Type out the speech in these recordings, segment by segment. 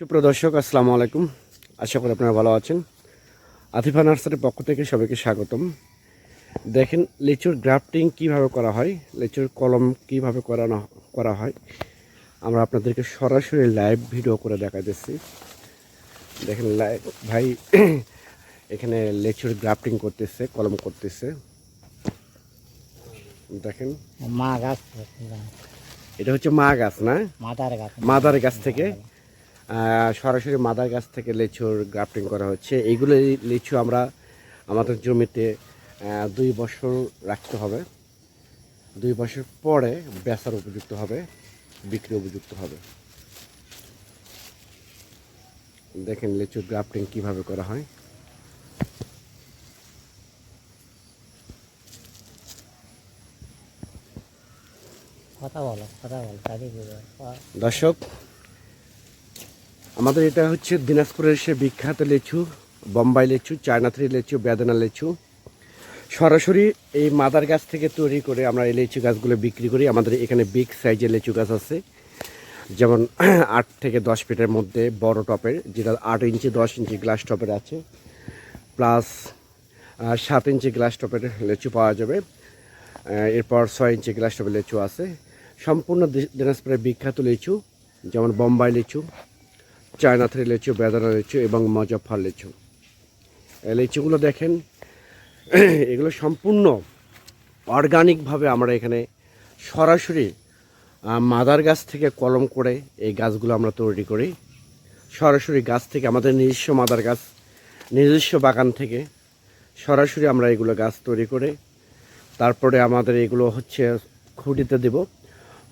সুপ্রদর্শক আসসালামু আলাইকুম। আশা করি আপনারা ভালো আছেন। আতিফা নার্সারির পক্ষ থেকে সবাইকে স্বাগতম। দেখেন লিচুর গ্রাফটিং কীভাবে করা হয় লিচুর কলম কীভাবে করানো করা হয়। আমরা আপনাদেরকে সরাসরি লাইভ ভিডিও করে দেখা দিচ্ছি দেখেন লাইভ ভাই এখানে লিচুর গ্রাফটিং করতেছে কলম করতেছে। দেখেন। মা গাছ। এটা হচ্ছে মা গাছ না? মাদার গাছ। মাদার গাছ থেকে? সরাসরি মাদার গাছ থেকে লিচুর গ্রাফটিং করা হচ্ছে। এইগুলো লিচু আমরা আমাদের জমিতে দুই বছর রাখতে হবে। দুই বছর পরে বেচার উপযুক্ত হবে বিক্রি উপযুক্ত হবে। দেখেন লিচুর গ্রাফটিং কীভাবে করা হয়। কথা বলো কথা বলো দর্শক আমাদের এটা হচ্ছে দিনাজপুরের সে বিখ্যাত লেচু, বোম্বাই লেচু চায়না থ্রি লেচু, বেদনা লেচু। সরাসরি এই মাদার গাছ থেকে তৈরি করে আমরা এই লিচু গাছগুলো বিক্রি করি। আমাদের এখানে বিগ সাইজের লিচু গাছ আছে। যেমন আট থেকে দশ ফিটের মধ্যে বড় টপের, যেটা আট ইঞ্চি, দশ ইঞ্চি গ্লাস টপের আছে। প্লাস সাত ইঞ্চি গ্লাস টপের লিচু পাওয়া যাবে। এরপর ছয় ইঞ্চি গ্লাস টপের লিচু আছে। সম্পূর্ণ দিনাজপুরের বিখ্যাত লিচু, যেমন বোম্বাই লিচু। চায়না থ্রি লিচু, বেদানা লিচু এবং মজফর লিচু। এই লিচুগুলো দেখেন, এগুলো সম্পূর্ণ অর্গানিকভাবে আমরা এখানে সরাসরি মাদার গাছ থেকে কলম করে এই গাছগুলো আমরা তৈরি করি। সরাসরি গাছ থেকে, আমাদের নিজস্ব মাদার গাছ, নিজস্ব বাগান থেকে সরাসরি আমরা এগুলো গাছ তৈরি করে, তারপরে আমাদের এগুলো হচ্ছে খুঁটিতে দেব।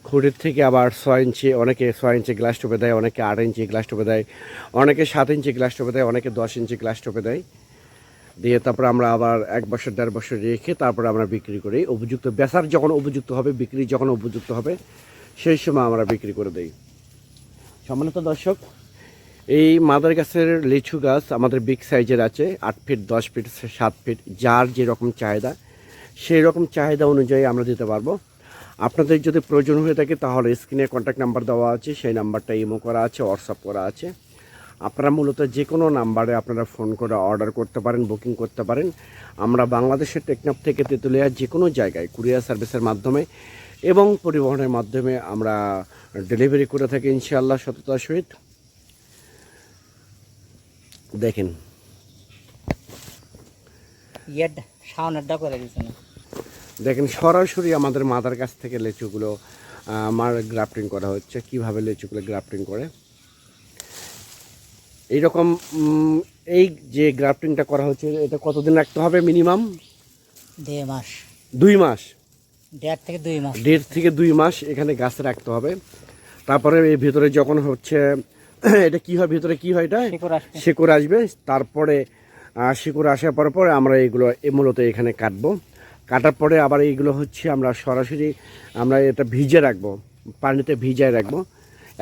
খুঁটির থেকে আবার ছয় ইঞ্চি, অনেকে ছয় ইঞ্চি গ্লাস টোপে দেয়, অনেকে আট ইঞ্চি গ্লাস টোপে দেয়, অনেকে সাত ইঞ্চি গ্লাস টোপে দেয়, অনেকে দশ ইঞ্চি গ্লাস টোপে দেয়। দিয়ে তারপরে আমরা আবার এক বছর, দেড় বছর রেখে তারপরে আমরা বিক্রি করি। উপযুক্ত বেচার যখন উপযুক্ত হবে, বিক্রি যখন উপযুক্ত হবে, সেই সময় আমরা বিক্রি করে দেই। সম্মানিত দর্শক, এই মাদার গাছের লিচু গাছ আমাদের বিগ সাইজের আছে, আট ফিট দশ ফিট সাত ফিট যার যেরকম চাহিদা সেই রকম চাহিদা অনুযায়ী আমরা দিতে পারব। আপনাদের যদি প্রয়োজন হয়ে থাকে তাহলে স্ক্রিনে কন্ট্যাক্ট নাম্বার দেওয়া আছে, সেই নাম্বারটা ইমো করা আছে হোয়াটসঅ্যাপ করা আছে। আপনারা মূলত যে কোনো নাম্বারে আপনারা ফোন করে অর্ডার করতে পারেন বুকিং করতে পারেন। আমরা বাংলাদেশের টেকনাফ থেকে তেঁতুলিয়া যে কোনো জায়গায় কুরিয়ার সার্ভিসের মাধ্যমে এবং পরিবহনের মাধ্যমে আমরা ডেলিভারি করে থাকি ইনশাআল্লাহ সততার সহিত। দেখেন। ইয়ের সাউনেরটা করে দিচ্ছে না দেখেন সরাসরি আমাদের মাদার কাছ থেকে লেচুগুলো আমার গ্রাফটিং করা হচ্ছে। কীভাবে লেচুগুলো গ্রাফটিং করে? এইরকম এই যে গ্রাফটিংটা করা হচ্ছে এটা কতদিন রাখতে হবে মিনিমাম? দেড় মাস। দুই মাস? দেড় থেকে দুই মাস। দেড় থেকে দুই মাস এখানে গাছ রাখতে হবে। তারপরে এই ভিতরে যখন হচ্ছে এটা কি হয় ভিতরে কি হয় এটা? শিকড় আসবে। তারপরে শিকড় আসার পর পরে আমরা এগুলো এ মূলত এখানে কাটবো। কাটার পরে আবার এইগুলো হচ্ছে আমরা সরাসরি আমরা এটা ভিজে রাখব পানিতে ভিজায় রাখব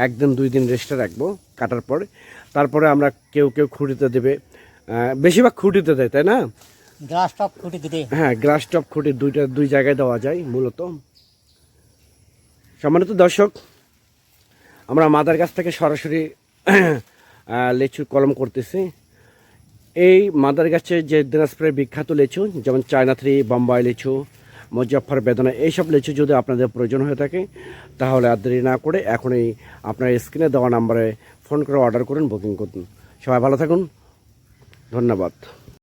একদিন দুই দিন রেস্টে রাখব কাটার পরে। তারপরে আমরা কেউ কেউ খুঁটিতে দেবে বেশিরভাগ খুঁটিতে দেয় তাই না? গ্লাস টপ খুঁটি দিতে হ্যাঁ গ্রাস টপ খুঁটি দুইটা দুই জায়গায় দেওয়া যায় মূলত। সম্মানিত দর্শক আমরা মাদার গাছ থেকে সরাসরি লিচুর কলম করতেছি। এই মাদার গাছের যে দিনাজপুরের বিখ্যাত লিচু, যেমন চায়না থ্রি, বাম্বাই লিচু মুজফর বেদনা, এইসব লিচু যদি আপনাদের প্রয়োজন হয়ে থাকে, তাহলে আর না করে এখনই আপনার স্ক্রিনে দেওয়া নাম্বারে ফোন করে অর্ডার করুন, বুকিং করুন। সবাই ভালো থাকুন। ধন্যবাদ।